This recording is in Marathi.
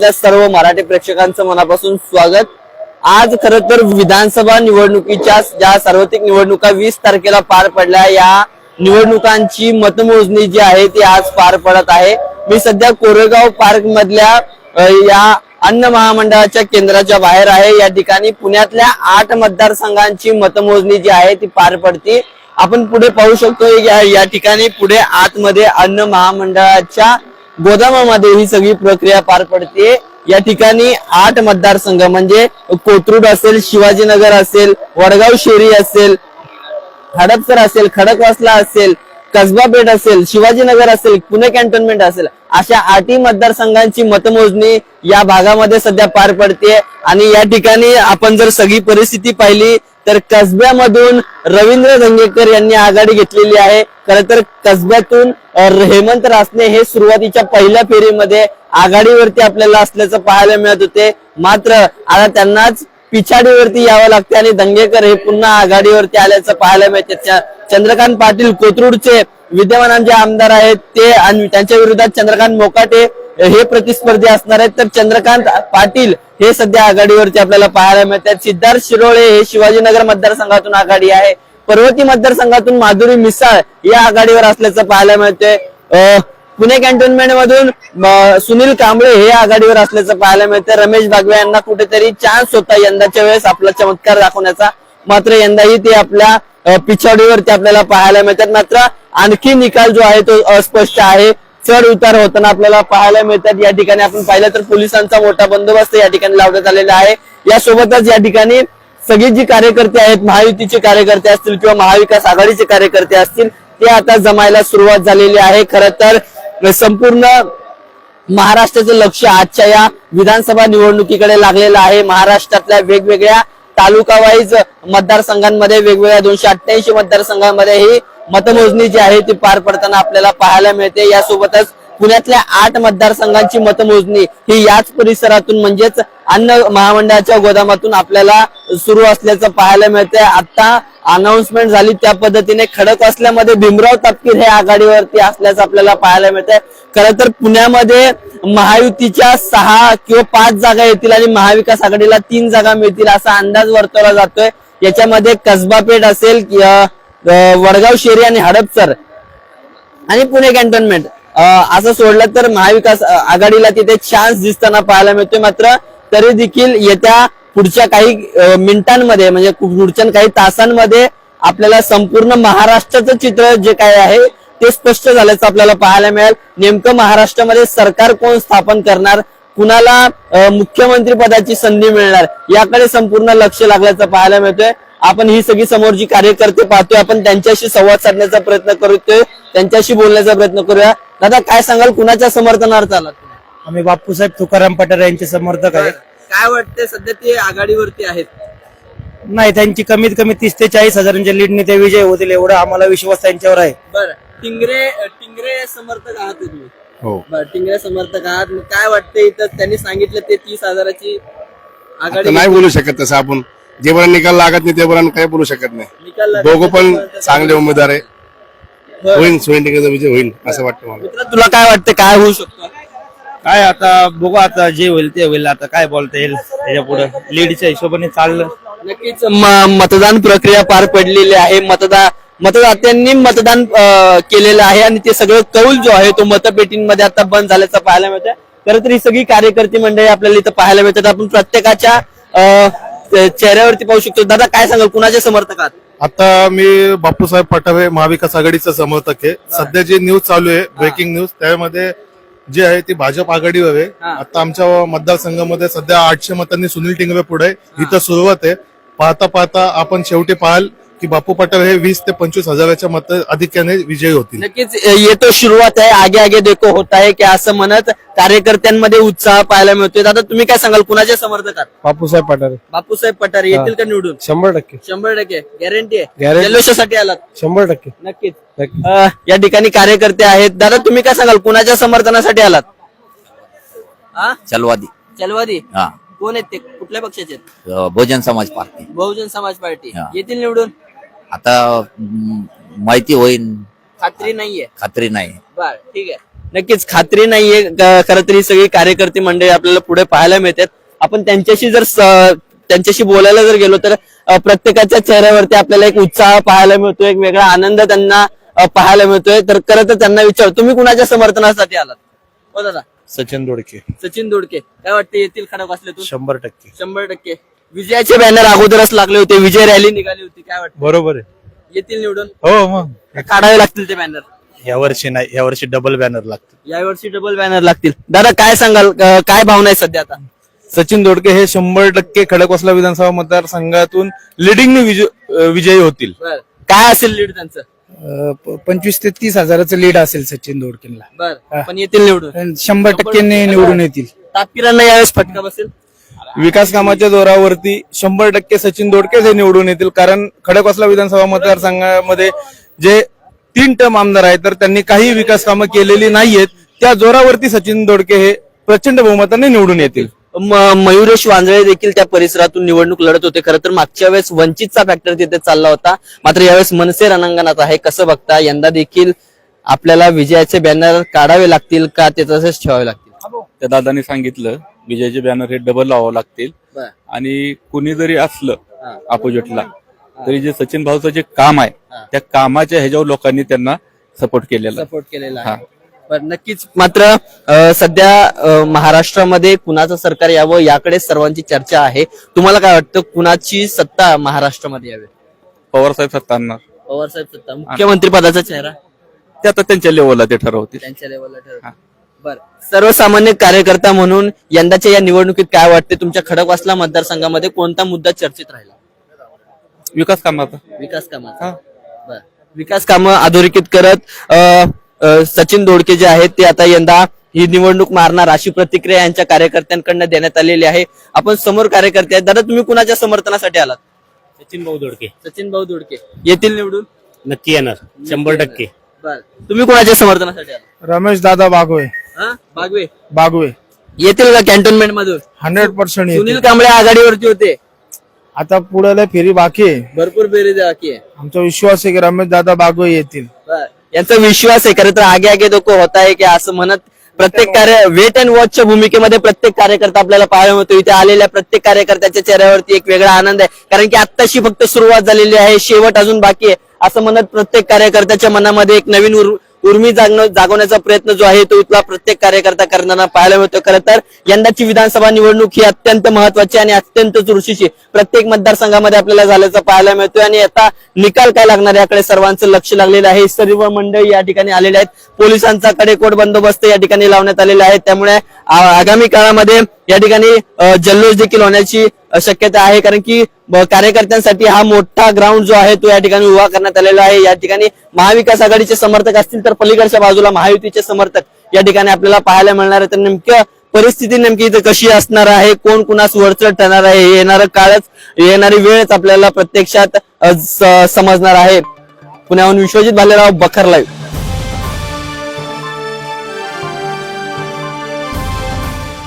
आपल्या सर्व मराठी प्रेक्षकांचं मनापासून स्वागत. आज खर तर विधानसभा निवडणुकीच्या ज्या सार्वत्रिक निवडणुका वीस तारखेला पार पडल्या या निवडणुकांची मतमोजणी जी आहे ती आज पार पडत आहे. मी सध्या कोरेगाव पार्क मधल्या या अन्न महामंडळाच्या केंद्राच्या बाहेर आहे. या ठिकाणी पुण्यातल्या आठ मतदारसंघांची मतमोजणी जी आहे ती पार पडते. आपण पुढे पाहू शकतो या या ठिकाणी पुढे आतमध्ये अन्न महामंडळाच्या गोदामामध्ये ही सगळी प्रक्रिया पार पडते. या ठिकाणी आठ मतदारसंघ म्हणजे कोथरूड असेल शिवाजीनगर असेल वडगाव शेरी असेल हडपसर असेल खडकवासला असेल कसबा पेठ असेल शिवाजीनगर असेल पुणे कॅन्टोन्मेंट असेल अशा आठही मतदारसंघांची मतमोजणी या भागामध्ये सध्या पार पडते. आणि या ठिकाणी आपण जर सगळी परिस्थिती पाहिली तर कसब्यामधून रवींद्र धंगेकर यांनी आघाडी घेतलेली आहे. खरं तर कसब्यातून हेमंत रासने हे सुरुवातीच्या पहिल्या फेरीमध्ये आघाडीवरती आपल्याला असल्याचं पाहायला मिळत होते. मात्र आता त्यांनाच पिछाडीवरती यावं लागते आणि दंगेकर हे पुन्हा आघाडीवरती आल्याचं पाहायला मिळते. चंद्रकांत पाटील कोथरूडचे विद्यमान जे आमदार आहेत ते आणि त्यांच्या विरोधात चंद्रकांत मोकाटे हे प्रतिस्पर्धी असणार आहेत तर चंद्रकांत पाटील हे सध्या आघाडीवरती आपल्याला पाहायला मिळतात सिद्धार्थ शिरोळे हे शिवाजीनगर मतदारसंघातून आघाडी आहे. पर्वती मतदारसंघातून माधुरी मिसाळ या आघाडीवर असल्याचं पाहायला मिळते अं, पुणे कॅन्टोन्मेंट मधून सुनील कांबळे हे आघाडीवर असल्याचं पाहायला मिळते रमेश बागवे यांना कुठेतरी चान्स होता यंदाच्या वेळेस आपला चमत्कार दाखवण्याचा. मात्र यंदाही ते आपल्या पिछाडीवरती आपल्याला पाहायला मिळतात. मात्र आणखी निकाल जो आहे तो अस्पष्ट आहे. चढ उतार होताना आपल्याला पाहायला मिळतात. या ठिकाणी आपण पाहिलं तर पोलिसांचा मोठा बंदोबस्त या ठिकाणी लावण्यात आलेला आहे. यासोबतच या ठिकाणी सगळी जी कार्यकर्ते आहेत महायुतीचे कार्यकर्ते असतील किंवा महाविकास आघाडीचे कार्यकर्ते असतील ते आता जमायला सुरुवात झालेली आहे. खर तर संपूर्ण महाराष्ट्राचं लक्ष आजच्या या विधानसभा निवडणुकीकडे लागलेलं आहे. महाराष्ट्रातल्या वेगवेगळ्या तालुका वाईज मतदारसंघांमध्ये वेगवेगळ्या दोनशे अठ्ठ्याऐंशी मतदारसंघांमध्ये ही मतमोजणी जी आहे ती पार पडताना आपल्याला पाहायला मिळते. यासोबतच पुण्यातल्या आठ मतदारसंघांची मतमोजणी ही याच परिसरातून म्हणजेच अन्न महामंडळाच्या गोदामातून आपल्याला सुरू असल्याचं पाहायला मिळतंय. आता अनाउन्समेंट झाली त्या पद्धतीने. खडक असल्यामध्ये भीमराव तापकीर हे आघाडीवरती असल्याचं आपल्याला पाहायला मिळतंय. खरं तर पुण्यामध्ये महायुतीच्या सहा किंवा पाच जागा येतील आणि महाविकास आघाडीला तीन जागा मिळतील असा अंदाज वर्तवला जातोय. याच्यामध्ये कसबा पेठ असेल वडगाव शेरी आणि हडपसर आणि पुणे कॅन्टोन्मेंट. असं सोडलं तर महाविकास आघाडीला तिथे चान्स दिसताना पाहायला मिळतोय मात्र तरी देखील येत्या पुढच्या काही मिनिटांमध्ये म्हणजे पुढच्या काही तासांमध्ये आपल्याला संपूर्ण महाराष्ट्राचं चित्र जे काय आहे ते स्पष्ट झाल्याचं आपल्याला पाहायला मिळेल. नेमकं महाराष्ट्रामध्ये सरकार कोण स्थापन करणार? कुणाला मुख्यमंत्री पदाची संधी मिळणार? याकडे संपूर्ण लक्ष लागल्याचं पाहायला मिळतोय. आपण ही सगळी समोरची कार्यकर्ते पाहतोय आपण त्यांच्याशी संवाद साधण्याचा प्रयत्न करतोय त्यांच्याशी बोलण्याचा प्रयत्न करूया. दादा काय सांगाल? कुणाच्या समर्थनार्थ आलात तुम्ही? आम्ही बापूसाहेब तुकाराम पठार यांचे समर्थक आहेत. काय वाटते सध्या ते आघाडीवरती आहेत? नाही त्यांची कमीत कमी तीस ते चाळीस हजारांच्या लीडने ते विजय होतील एवढा आम्हाला विश्वास त्यांच्यावर आहे. बरं. टिंगरे टिंगरे समर्थक आहात तुम्ही? हो. बरं टिंगरे समर्थक आहात. मग काय वाटतं इथं? त्यांनी सांगितलं ते तीस हजाराची आता आघाडी नाही बोलू शकत तसं आपण. जेपर्यंत निकाल लागत नाही तेपर्यंत काही बोलू शकत नाही. दोघं पण चांगले उमेदवार आहे. होईल सोयीचा विजय होईल असं वाटतं मला. मित्र तुला काय वाटतं काय होऊ शकतं? काय आता बघू आता जे होईल ते होईल. आता काय बोलता येईल त्याच्या पुढे? लीडच्या हिशोबाने चाललं. नक्कीच म- मतदान प्रक्रिया पार पडलेली आहे. मतदान मतदात्यांनी मतदान अं, केलेलं आहे आणि ते सगळं कौल जो आहे तो मतपेटींमध्ये आता बंद झाल्याचं पाहायला मिळतं खरं तर ही सगळी कार्यकर्ते मंडळी आपल्याला इथं पाहायला मिळतात. आपण प्रत्येकाच्या अं, चेहऱ्यावरती पाहू शकतो. दादा काय सांगाल? कुणाचे समर्थक आहात? आता मी बापूसाहेब पठारे महाविकास आघाडीचा समर्थक आहे. सध्या जे न्यूज चालू आहे ब्रेकिंग न्यूज त्यामध्ये जे आहे ती भाजप आघाडीवर आहे. आता आमच्या मतदारसंघामध्ये सध्या आठशे मतांनी सुनील टिंगरे पुढे. इथं सुरुवात आहे. पाहता पाहता आपण शेवटी पाहाल की बापू पठारे हे वीस ते पंचवीस हजाराच्या मत अधिक्याने विजयी होतील. नक्कीच येतो सुरुवात आहे. आगे आगे देखो होत आहे की असं म्हणत कार्यकर्त्यांमध्ये उत्साह पाहायला मिळतोय. दादा तुम्ही काय सांगाल? कुणाचे समर्थक आहात? बापूसाहेब पठार. बापूसाहेब पठारे येतील का निवडून? शंभर टक्के. शंभर टक्के. गॅरंटी आहे. जल्लोषासाठी आलात. शंभर टक्के. नक्कीच. अं, या ठिकाणी कार्यकर्ते आहेत. दादा तुम्ही काय सांगाल? कुणाच्या समर्थनासाठी आलात? हा चलवादी. चलवादी? हा. कोण आहेत ते? कुठल्या पक्षाचे आहेत? अ, बहुजन समाज पार्टी. बहुजन समाज पार्टी. हा. येतील निवडून? आता माहिती होईल खात्री नाहीये. खात्री नाही. बर ठीक आहे. नक्कीच खात्री नाहीये खरं तरी सगळी कार्यकर्ते मंडळी आपल्याला पुढे पाहायला मिळतात. आपण त्यांच्याशी जर त्यांच्याशी बोलायला जर गेलो तर प्रत्येकाच्या चेहऱ्यावरती आपल्याला एक उत्साह पाहायला मिळतो एक वेगळा आनंद त्यांना पाहायला मिळतोय. तर खरं तर त्यांना विचार तुम्ही कुणाच्या समर्थनासाठी आलात? हो दादा. सचिन दोडके. सचिन दोडके. काय वाटते येतील खडक वाचले तू शंभर टक्के. शंभर टक्के. विजयाचे बॅनर अगोदरच लागले होते विजय रॅली निघाली होती काय वाटतं? बरोबर आहे. येतील निवडून? हो मग. का काढावे लागतील ते बॅनर या वर्षी नाही या वर्षी डबल बॅनर लागतं यावर्षी डबल बॅनर लागतील. दादा काय सांगाल? अ, काय भावना आहे सध्या आता? सचिन दोडके हे शंभर टक्के खडकवासला विधानसभा मतदारसंघातून लिडिंगने विजयी होतील. बर. काय असेल लीड त्यांचं? अ, प- पंचवीस ते तीस हजाराचं लीड असेल सचिन दोडकेला बर. पण येतील निवडून? पण शंभर टक्के निवडून. येतील. तापकिरांना यावेळेस फटका बसेल? विकास कामाच्या जोरावरती शंभर टक्के सचिन दोडकेच हे निवडून येतील. कारण खडकवासला विधानसभा मतदारसंघामध्ये जे तीन टर्म आमदार आहेत तर त्यांनी काही विकास कामं केलेली नाहीयेत. त्या जोरावरती सचिन दोडके हे प्रचंड बहुमताने निवडून येतील. मयुरेश वांजळे देखील त्या परिसरातून निवडणूक लढत होते. खरं तर मागच्या वेळेस वंचितचा फॅक्टर तिथे चालला होता. मात्र यावेळेस मनसे रणांगणात आहे. कसं बघता यंदा देखील आपल्याला विजयाचे बॅनर काढावे लागतील का ते तसेच ठेवावे लागतील? त्या दादाने सांगितलं विजयचे बॅनर हे डबल लावावं लागतील. बर. आणि कुणी जरी हा. असलं अपोजिटला तरी जे सचिन भाऊचं जे काम आहे त्या कामाच्या ह्याच्यावर लोकांनी त्यांना सपोर्ट केलेला. सपोर्ट केलेला हा. आहे पण नक्कीच. मात्र अ, सध्या अ, महाराष्ट्रामध्ये कुणाचं सरकार यावं याकडे सर्वांची चर्चा आहे. तुम्हाला काय वाटतं कुणाची सत्ता महाराष्ट्रामध्ये यावी? पवार साहेब सत्ता आणणार. पवार साहेब सत्ता. मुख्यमंत्री पदाचा चेहरा? ते आता त्यांच्या लेवलला ते ठरवतील. त्यांच्या लेवलला बर. सर्वसामान्य कार्यकर्ता म्हणून यंदाच्या या निवडणुकीत काय वाटते? तुमच्या खडकवासला मतदारसंघामध्ये कोणता मुद्दा चर्चेत राहिला? विकास कामाचा विकास कामाचा बर. विकास कामं अधोरेखित करत अ, अ, सचिन दोडके जे आहेत ते आता यंदा ही निवडणूक मारणार. अशी प्रतिक्रिया यांच्या कार्यकर्त्यांकडनं देण्यात आलेली आहे. आपण समोर कार्यकर्ते आहेत. दादा तुम्ही कुणाच्या समर्थनासाठी आलात? सचिन भाऊ दोडके. सचिन भाऊ दोडके. येतील निवडून? नक्की येणार. शंभर टक्के. बर. तुम्ही कुणाच्या समर्थनासाठी आलात? रमेश दादा बागवे. हा? बागवे. बागवे. येतील का कॅन्टोन्मेंट मधून? हंड्रेड पर्सेंट सुनील कांबळे आघाडीवरती होते. आता पुढे फेरी बाकी आहे. भरपूर बेरीज बाकी आहे. आमचा विश्वास आहे की रमेश दादा बागवे येतील. बर. यांचा विश्वास आहे खरं तर आगे आगे धोको होत आहे की असं म्हणत प्रत्येक कार्य वेट अँड वॉचच्या भूमिकेमध्ये प्रत्येक कार्यकर्ता आपल्याला पाहायला मिळतो. इथे आलेल्या प्रत्येक कार्यकर्त्याच्या चेहऱ्यावरती एक वेगळा आनंद आहे. कारण की आत्ताशी फक्त सुरुवात झालेली आहे शेवट अजून बाकी आहे. असं म्हणत प्रत्येक कार्यकर्त्याच्या मनामध्ये एक नवीन उर- उर्मी जागण जागवण्याचा प्रयत्न जो आहे तो इथला प्रत्येक कार्यकर्ता करताना पाहायला मिळतो. खरं तर यंदाची विधानसभा निवडणूक ही अत्यंत महत्वाची आणि अत्यंत चुरशीची प्रत्येक मतदारसंघामध्ये आपल्याला झाल्याचं पाहायला मिळतोय. आणि आता निकाल काय लागणार याकडे सर्वांचं लक्ष लागलेलं आहे. सर्व मंडळी या ठिकाणी आलेले आहेत. पोलिसांचा कडेकोट बंदोबस्त या ठिकाणी लावण्यात आलेला आहे. त्यामुळे आगामी काळामध्ये या ठिकाणी जल्लोष देखील होण्याची शक्यता आहे. कारण की कार्यकर्त्यांसाठी हा मोठा ग्राउंड जो आहे तो या ठिकाणी उभा करण्यात आलेला आहे. या ठिकाणी महाविकास आघाडीचे समर्थक असतील तर पलीकडच्या बाजूला महायुतीचे समर्थक या ठिकाणी आपल्याला पाहायला मिळणार आहे तर नेमक्या परिस्थिती नेमकी इथे कशी असणार आहे? कोण कुणास वरचढ ठरणार आहे? हे येणारं काळच येणारी वेळच आपल्याला प्रत्यक्षात समजणार आहे. पुण्याहून विश्वजित भालेराव बखर लाईव्ह